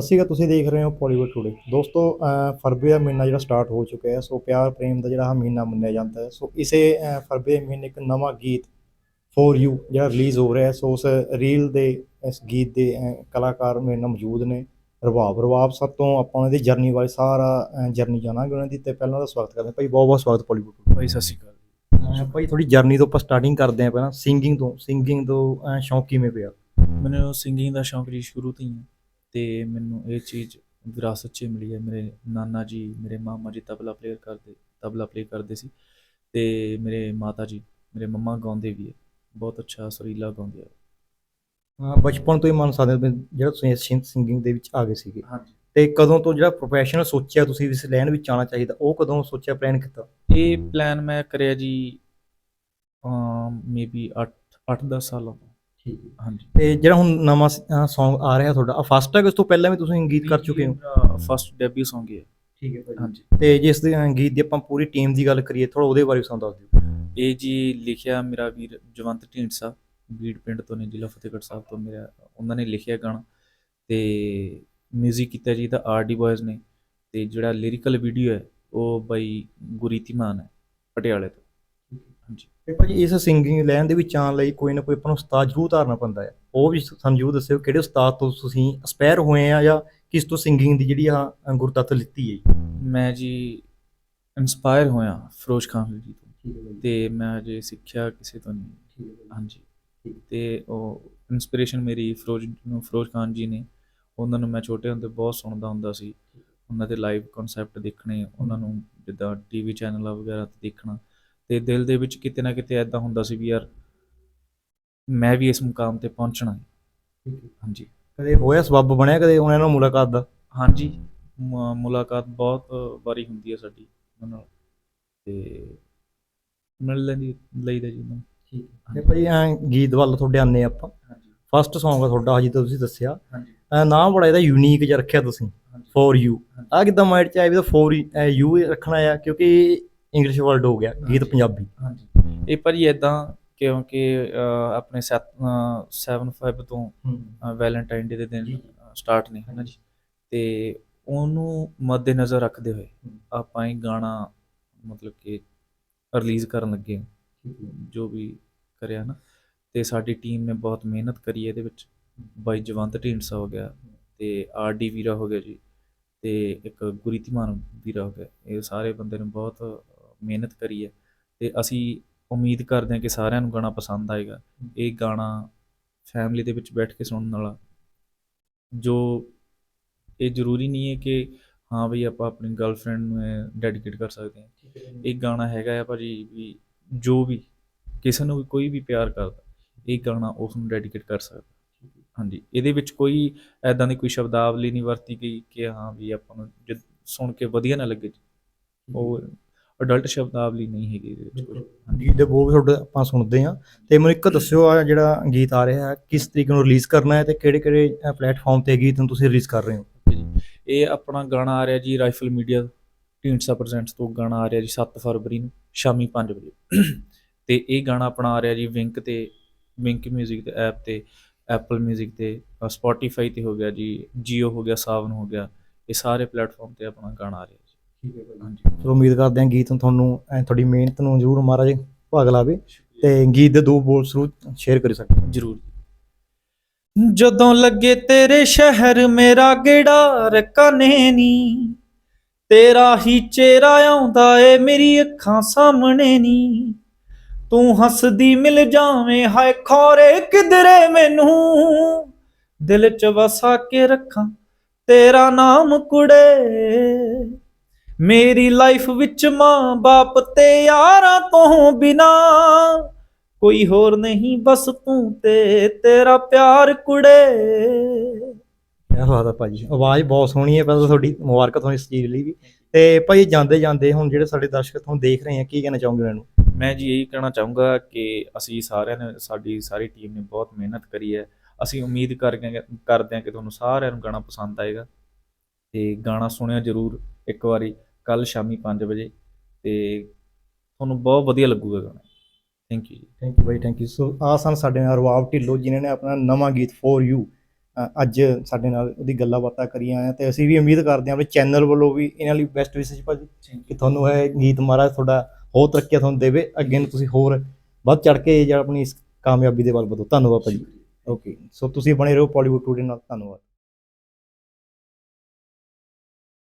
ਸਤਿ ਸ਼੍ਰੀ ਅਕਾਲ ਤੁਸੀਂ ਦੇਖ ਰਹੇ ਹੋ ਪੋਲੀਵੁੱਡ ਟੂਡੇ ਦੋਸਤੋ ਫਰਵਰੀ ਦਾ ਮਹੀਨਾ ਜਿਹੜਾ ਸਟਾਰਟ ਹੋ ਚੁੱਕਿਆ ਹੈ ਸੋ ਪਿਆਰ ਪ੍ਰੇਮ ਦਾ ਜਿਹੜਾ ਮਹੀਨਾ ਮੰਨਿਆ ਜਾਂਦਾ ਹੈ। ਸੋ ਇਸੇ ਫਰਵਰੀ ਦੇ ਮਹੀਨੇ ਇੱਕ ਨਵਾਂ ਗੀਤ ਫॉर ਯੂ ਜਿਹੜਾ ਰਿਲੀਜ਼ ਹੋ ਰਿਹਾ ਹੈ ਸੋ ਉਸ ਰੀਲ ਦੇ ਇਸ ਗੀਤ ਦੇ ਕਲਾਕਾਰ ਮੇਰੇ ਨਾਲ ਮੌਜੂਦ ਨੇ। ਰਵਾਬ ਰਵਾਬ ਸਭ ਤੋਂ ਆਪਾਂ ਉਹਨਾਂ ਦੀ ਜਰਨੀ ਬਾਰੇ ਸਾਰਾ ਜਰਨੀ ਜਾਣਾਂਗੇ ਉਹਨਾਂ ਦੀ ਤੇ ਪਹਿਲਾਂ ਦਾ ਸਵਾਗਤ ਕਰਦੇ ਹਾਂ। ਭਾਈ ਬਹੁਤ ਬਹੁਤ ਸਵਾਗਤ ਪੋਲੀਵੁੱਡ ਭਾਈ ਸਤਿ ਸ਼੍ਰੀ ਅਕਾਲ ਭਾਈ ਥੋੜੀ ਜਰਨੀ ਤੋਂ ਆਪਾਂ ਸਟਾਰਟਿੰਗ ਕਰਦੇ ਹਾਂ ਪਹਿਲਾਂ। ਸਿੰਗਿੰਗ ਤੋਂ ਸਿੰਗਿੰਗ ਤੋਂ ਸ਼ੌਂਕ ਕਿਵੇਂ ਪਿਆ? ਮੈਨੂੰ ਸਿੰਗਿੰਗ ਦਾ ਸ਼ੌਂਕ ਜੀ ਸ਼ੁਰੂ ਤੋਂ ਹੀ ਹੈ। ਤੇ ਮੈਨੂੰ ਇਹ ਚੀਜ਼ ਵਿਰਾਸਤ 'ਚ ਮਿਲੀ ਹੈ। ਮੇਰੇ ਨਾਨਾ ਜੀ ਮੇਰੇ ਮਾਮਾ ਜੀ ਤਬਲਾ ਪਲੇਅਰ ਕਰਦੇ ਤਬਲਾ ਪਲੇ ਕਰਦੇ ਸੀ ਤੇ ਮੇਰੇ ਮਾਤਾ ਜੀ ਮੇਰੇ ਮੰਮਾ ਗਾਉਂਦੇ ਵੀ ਹੈ। ਬਹੁਤ ਅੱਛਾ ਸੁਰੀਲਾ ਗਾਉਂਦੇ ਆ। ਅਹ ਬਚਪਨ ਤੋਂ ਹੀ ਮੰਨ ਸਕਦੇ ਹੋ ਵੀ ਜਿਹੜਾ ਤੁਸੀਂ ਸਿੰਗਿੰਗ ਦੇ ਵਿੱਚ ਆ ਗਏ ਸੀਗੇ। ਹਾਂਜੀ। ਤੇ ਕਦੋਂ ਤੋਂ ਜਿਹੜਾ ਪ੍ਰੋਫੈਸ਼ਨਲ ਸੋਚਿਆ ਤੁਸੀਂ ਇਸ ਲਾਈਨ ਵਿੱਚ ਆਉਣਾ ਚਾਹੀਦਾ ਉਹ ਕਦੋਂ ਸੋਚਿਆ ਪਲਾਨ ਕੀਤਾ? ਇਹ ਪਲਾਨ ਮੈਂ ਕਰਿਆ ਜੀ ਮੇਬੀ 8 8-10 ਸਾਲਾਂ ਤੋਂ। ਹਾਂਜੀ। ਤੇ ਜਿਹੜਾ ਹੁਣ ਨਵਾਂ Song ਆ ਰਿਹਾ ਤੁਹਾਡਾ ਫਸਟ ਹੈ ਉਸ ਤੋਂ ਪਹਿਲਾਂ ਵੀ ਤੁਸੀਂ ਗੀਤ ਕਰ ਚੁੱਕੇ ਹੋ? ਫਸਟ ਡੈਬਿਊ Song ਹੈ ਠੀਕ ਹੈ ਭਾਈ ਹਾਂਜੀ। ਤੇ ਜਿਸ ਦੇ ਗੀਤ ਦੀ ਆਪਾਂ ਪੂਰੀ ਟੀਮ ਦੀ ਗੱਲ ਕਰੀਏ ਥੋੜਾ ਉਹਦੇ ਬਾਰੇ ਸਾਨੂੰ ਦੱਸ ਦਿਓ। ਇਹ ਜੀ ਲਿਖਿਆ ਮੇਰਾ ਵੀਰ ਜਵੰਤ ਢੀਂਡਸਾ ਬੀੜ ਪਿੰਡ ਤੋਂ ਨੇ ਜ਼ਿਲ੍ਹਾ ਫਤਿਹਗੜ੍ਹ ਸਾਹਿਬ ਤੋਂ ਮੇਰਾ ਉਹਨਾਂ ਨੇ ਲਿਖਿਆ ਗਾਣਾ। ਤੇ 뮤직 ਕੀਤਾ ਜੀ ਦਾ ਆਰਡੀ ਬॉयਜ਼ ਨੇ ਤੇ ਜਿਹੜਾ ਲਿਰਿਕਲ ਵੀਡੀਓ ਹੈ ਉਹ ਬਾਈ ਗੁਰੀਤੀ ਮਾਨ ਹੈ ਪਟਿਆਲੇ ਤੋਂ। ਹਾਂਜੀ। ਤੇ ਭਾਜੀ ਇਸ ਸਿੰਗਿੰਗ ਲਾਈਨ ਦੇ ਵਿੱਚ ਆਉਣ ਲਈ ਕੋਈ ਨਾ ਕੋਈ ਆਪਾਂ ਨੂੰ ਉਸਤਾਦ ਜ਼ਰੂਰ ਧਾਰਨਾ ਪੈਂਦਾ ਹੈ। ਉਹ ਵੀ ਸਾਨੂੰ ਜ਼ਰੂਰ ਦੱਸਿਓ ਕਿਹੜੇ ਉਸਤਾਦ ਤੋਂ ਤੁਸੀਂ ਅਸਪਾਇਰ ਹੋਏ ਆ ਜਾਂ ਕਿਸ ਤੋਂ ਸਿੰਗਿੰਗ ਦੀ ਜਿਹੜੀ ਆ ਗੁਰਦੱਤ ਲਿੱਤੀ ਹੈ ਮੈਂ ਜੀ ਇਨਸਪਾਇਰ ਹੋਇਆ ਫਿਰੋਜ਼ ਖਾਨ ਜੀ ਤੋਂ। ਤੇ ਮੈਂ ਅਜੇ ਸਿੱਖਿਆ ਕਿਸੇ ਤੋਂ ਨਹੀਂ। ਹਾਂਜੀ। ਤੇ ਉਹ ਇਨਸਪੀਰੇਸ਼ਨ ਮੇਰੀ ਫਿਰੋਜ਼ ਫਿਰੋਜ਼ ਖਾਨ ਜੀ ਨੇ। ਉਹਨਾਂ ਨੂੰ ਮੈਂ ਛੋਟੇ ਹੁੰਦੇ ਬਹੁਤ ਸੁਣਦਾ ਹੁੰਦਾ ਸੀ। ਉਹਨਾਂ ਦੇ ਲਾਈਵ ਕਨਸੈਪਟ ਦੇਖਣੇ ਉਹਨਾਂ ਨੂੰ ਜਿੱਦਾਂ ਟੀਵੀ ਚੈਨਲ ਵਗੈਰਾ ਤੇ ਦੇਖਣਾ। ਤੇ ਦਿਲ ਦੇ ਵਿੱਚ ਕਿਤੇ ਨਾ ਕਿਤੇ ਐਦਾਂ ਹੁੰਦਾ ਸੀ ਵੀ ਯਾਰ ਮੈਂ ਵੀ ਇਸ ਮੁਕਾਮ ਤੇ ਪਹੁੰਚਣਾ ਹੈ। ਹਾਂਜੀ। ਕਦੇ ਹੋਇਆ ਸਬੱਬ ਬਣਿਆ ਕਦੇ ਉਹਨਾਂ ਨਾਲ ਮੁਲਾਕਾਤ ਦਾ? ਹਾਂਜੀ। ਮੁਲਾਕਾਤ ਬਹੁਤ ਵਾਰੀ ਹੁੰਦੀ ਹੈ ਸਾਡੀ ਉਹਨਾਂ ਨਾਲ। ਤੇ ਮਿਲ ਲੈਂਦੀ ਲਈਦਾ ਜੀ ਉਹਨਾਂ ਨੂੰ। ਤੇ ਭਾਜੀ ਐਂ ਗੀਤ ਵੱਲ ਤੁਹਾਡੇ ਆਨੇ ਆਪਾਂ। ਹਾਂਜੀ। ਫਸਟ Song ਆ ਤੁਹਾਡਾ ਹਜੇ ਤਾਂ ਤੁਸੀਂ ਦੱਸਿਆ। ਹਾਂਜੀ। ਨਾਮ ਬੜਾ ਇਹਦਾ ਯੂਨੀਕ ਜਿਹਾ ਰੱਖਿਆ ਤੁਸੀਂ। ਫॉर ਯੂ ਆ ਕਿਦਾਂ ਮਾਈਂਡ ਚ ਆਇਆ ਵੀ ਤਾਂ ਫॉर ਯੂ ਰੱਖਣਾ ਆ? ਕਿਉਂਕਿ ਇੰਗਲਿਸ਼ ਵਰਡ ਹੋ ਗਿਆ ਗੀਤ। ਪੰਜਾਬੀ। ਹਾਂਜੀ। ਇਹ ਭਾਜੀ ਇਦਾਂ ਕਿਉਂਕਿ ਆਪਣੇ 7 5 ਤੋਂ ਵੈਲੈਂਟਾਈਨ ਡੇ ਦੇ ਦਿਨ। ਸਟਾਰਟ ਨੇ ਹਨਾ ਜੀ ਤੇ ਉਹਨੂੰ ਮੱਦੇਨਜ਼ਰ ਰੱਖਦੇ ਹੋਏ ਆਪਾਂ ਇਹ ਗਾਣਾ ਮਤਲਬ ਕਿ ਰਿਲੀਜ਼ ਕਰਨ ਲੱਗੇ ਹਾਂ, ਜੋ ਵੀ ਕਰਿਆ ਨਾ। ਤੇ ਸਾਡੀ ਟੀਮ ਨੇ ਬਹੁਤ ਮਿਹਨਤ ਕਰੀ ਇਹਦੇ ਵਿੱਚ। ਬਾਈ ਜਵੰਤ ਢੀਂਡਸਾ ਹੋ ਗਿਆ ਤੇ ਆਰਡੀ ਵੀਰਾ ਹੋ ਗਿਆ ਜੀ। ਤੇ ਇੱਕ ਗੁਰੀਤੀਮਾਨ ਵੀਰਾ ਹੋ ਗਿਆ। ਇਹ ਸਾਰੇ ਬੰਦੇ ਨੇ ਬਹੁਤ ਮਿਹਨਤ ਕਰੀ ਹੈ ਤੇ ਅਸੀਂ ਉਮੀਦ ਕਰਦੇ ਹਾਂ ਕਿ ਸਾਰਿਆਂ ਨੂੰ ਗਾਣਾ ਪਸੰਦ ਆਏਗਾ। ਇਹ ਗਾਣਾ ਫੈਮਿਲੀ ਦੇ ਵਿੱਚ ਬੈਠ ਕੇ ਸੁਣਨ ਵਾਲਾ। ਜੋ ਇਹ ਜ਼ਰੂਰੀ ਨਹੀਂ ਹੈ ਕਿ ਹਾਂ ਵੀ ਆਪਾਂ ਆਪਣੀ ਗਰਲਫ੍ਰੈਂਡ ਨੂੰ ਡੈਡੀਕੇਟ ਕਰ ਸਕਦੇ ਹਾਂ। ਇਹ ਗਾਣਾ ਹੈਗਾ ਆ ਭਾਜੀ ਵੀ ਜੋ ਵੀ ਕਿਸੇ ਨੂੰ ਵੀ ਕੋਈ ਵੀ ਪਿਆਰ ਕਰਦਾ, ਇਹ ਗਾਣਾ ਉਸ ਨੂੰ ਡੈਡੀਕੇਟ ਕਰ ਸਕਦਾ। ਹਾਂਜੀ, ਇਹਦੇ ਵਿੱਚ ਕੋਈ ਐਦਾਂ ਦੀ ਕੋਈ ਸ਼ਬਦਾਵਲੀ ਨਹੀਂ ਵਰਤੀ ਗਈ ਕਿ ਹਾਂ ਵੀ ਆਪਾਂ ਨੂੰ ਜਦ ਸੁਣ ਕੇ ਵਧੀਆ ਨਾ ਲੱਗੇ ਉਹ ਅਡਲਟ ਸ਼ਬਦਾਵਲੀ ਨਹੀਂ ਹੈਗੀ ਇਹਦੇ ਵਿੱਚ ਕੋਈ ਗੀਤ ਦੇ ਬੋਲ ਤੁਹਾਡੇ ਆਪਾਂ ਸੁਣਦੇ ਆ ਤੇ ਮੈਨੂੰ ਇੱਕ ਦੱਸਿਓ ਆ ਜਿਹੜਾ ਗੀਤ ਆ ਰਿਹਾ ਹੈ ਕਿਸ ਤਰੀਕੇ ਨੂੰ ਰਿਲੀਜ਼ ਕਰਨਾ ਹੈ ਤੇ ਕਿਹੜੇ ਕਿਹੜੇ ਪਲੇਟਫਾਰਮ ਤੇ ਗੀਤ ਨੂੰ ਤੁਸੀਂ ਰਿਲੀਜ਼ ਕਰ ਰਹੇ ਹੋ ਓਕੇ ਜੀ ਇਹ ਆਪਣਾ ਗਾਣਾ ਆ ਰਿਹਾ ਜੀ ਰਾਈਫਲ ਮੀਡੀਆ ਢੀਂਡਸਾ ਪ੍ਰੈਜ਼ੈਂਟਸ ਤੋਂ ਗਾਣਾ ਆ ਰਿਹਾ ਜੀ 7 ਫਰਵਰੀ ਨੂੰ ਸ਼ਾਮੀ 5 ਵਜੇ ਤੇ ਇਹ ਗਾਣਾ ਆਪਣਾ ਆ ਰਿਹਾ ਜੀ ਵਿੰਕ ਤੇ ਵਿੰਕ 뮤직 ਤੇ ਐਪ ਤੇ ਐਪਲ 뮤직 ਤੇ ਸਪੋਟੀਫਾਈ ਤੇ ਹੋ ਗਿਆ ਜੀ ਜੀਓ ਹੋ ਗਿਆ ਸਾਵਨ ਹੋ ਗਿਆ ਇਹ ਸਾਰੇ ਪਲੇਟਫਾਰਮ ਤੇ ਆਪਣਾ ਗਾਣਾ ਆ ਰਿਹਾ ਜੀ ਠੀਕ ਹੈ ਭਾਈ ਹਾਂਜੀ ਚਲੋ ਉਮੀਦ ਕਰਦੇ ਹਾਂ ਗੀਤ ਨੂੰ ਤੁਹਾਨੂੰ, ਐਂ ਤੁਹਾਡੀ ਮਿਹਨਤ ਨੂੰ ਜ਼ਰੂਰ ਮਹਾਰਾਜ ਭਾਗ ਲਾਵੇ ਤੇ ਗੀਤ ਦੇ ਦੋ ਬੋਲ ਜ਼ਰੂਰ ਸ਼ੇਅਰ ਕਰ ਸਕਦੇ ਜ਼ਰੂਰ ਜਦੋਂ ਲੱਗੇ ਤੇਰੇ ਸ਼ਹਿਰ ਮੇਰਾ ਗੇੜਾ ਰਕਾਨੇ ਨੀ, ਤੇਰਾ ਹੀ ਚਿਹਰਾ ਆਉਂਦਾ ਏ ਮੇਰੀ ਅੱਖਾਂ ਸਾਹਮਣੇ ਨੀ। ਤੂੰ ਹੱਸਦੀ ਮਿਲ ਜਾਵੇਂ, ਹਾਏ ਖੋਰੇ ਕਿਧਰੇ ਮੈਨੂੰ। ਦਿਲ ਚ ਵਸਾ ਕੇ ਰੱਖਾਂ ਤੇਰਾ ਨਾਮ ਕੁੜੇ ਮੇਰੀ ਲਾਈਫ ਵਿੱਚ ਮਾਂ ਬਾਪ ਤੇ ਯਾਰਾਂ ਤੋਂ ਬਿਨਾ। ਕੋਈ ਹੋਰ ਨਹੀਂ ਬਸ ਤੂੰ ਤੇ ਤੇਰਾ ਪਿਆਰ ਕੁੜੇ। ਕਿਆ ਬਾਤ ਹੈ ਭਾਜੀ ਆਵਾਜ਼ ਬਹੁਤ ਸੋਹਣੀ ਹੈ ਪਹਿਲਾਂ ਤਾਂ ਤੁਹਾਡੀ ਮੁਬਾਰਕਾਂ ਤੁਹਾਨੂੰ ਇਸ ਚੀਜ਼ ਲਈ ਵੀ। ਤੇ ਭਾਈ ਜਾਂਦੇ ਜਾਂਦੇ ਹੁਣ ਜਿਹੜੇ ਸਾਡੇ ਦਰਸ਼ਕ ਤੁਹਾਨੂੰ ਦੇਖ ਰਹੇ ਆ ਕੀ ਕਹਿਣਾ ਚਾਹੋਗੇ ਉਹਨਾਂ ਨੂੰ? ਮੈਂ ਜੀ ਇਹੀ ਕਹਿਣਾ ਚਾਹੂੰਗਾ ਕਿ ਅਸੀਂ ਸਾਰਿਆਂ ਨੇ ਸਾਡੀ ਸਾਰੀ ਟੀਮ ਨੇ ਬਹੁਤ ਮਿਹਨਤ ਕਰੀ ਹੈ। ਅਸੀਂ ਉਮੀਦ ਕਰਕੇ ਕਰਦੇ ਹਾਂ ਕਿ ਤੁਹਾਨੂੰ ਸਾਰਿਆਂ ਨੂੰ ਗਾਣਾ ਪਸੰਦ ਆਏਗਾ। ਤੇ ਗਾਣਾ ਸੁਣਿਆ ਜ਼ਰੂਰ ਇੱਕ ਵਾਰੀ। ਕੱਲ ਸ਼ਾਮੀ 5 ਵਜੇ ਤੇ ਤੁਹਾਨੂੰ ਬਹੁਤ ਵਧੀਆ ਲੱਗੂਗਾ ਗਾਣਾ। Thank you ji. Thank you by thank you ਸੋ ਆ ਸਨ ਸਾਡੇ ਨਾਲ ਰਵਾਬ ਢਿੱਲੋਂ ਜਿਨ੍ਹਾਂ ਨੇ ਆਪਣਾ ਨਵਾਂ ਗੀਤ ਫॉर ਯੂ ਅੱਜ ਸਾਡੇ ਨਾਲ ਉਹਦੀ ਗੱਲਾਂ ਬਾਤਾਂ ਕਰੀਆਂ ਆ। ਤੇ ਅਸੀਂ ਵੀ ਉਮੀਦ ਕਰਦੇ ਹਾਂ ਆਪਣੇ ਚੈਨਲ ਵੱਲੋਂ ਵੀ ਇਹਨਾਂ ਲਈ ਬੈਸਟ ਵਿਸ਼ੇਸ਼ ਭਾਜੀ। ਕਿ ਤੁਹਾਨੂੰ ਇਹ ਗੀਤ ਮਹਾਰਾਜ ਤੁਹਾਡਾ ਹੋਰ ਤਰੱਕੀਆਂ ਤੁਹਾਨੂੰ ਦੇਵੇ। ਅੱਗੇ ਨੂੰ ਤੁਸੀਂ ਹੋਰ ਵੱਧ ਚੜ ਕੇ ਜਿਹੜਾ ਆਪਣੀ ਇਸ ਕਾਮਯਾਬੀ ਦੇ ਵੱਲ ਵਧੋ। ਧੰਨਵਾਦ ਭਾਜੀ। ਓਕੇ ਸੋ ਤੁਸੀਂ ਬਣੇ ਰਹੋ ਪੋਲੀਵੁੱਡ ਟੂਡੇ ਨਾਲ। ਧੰਨਵਾਦ।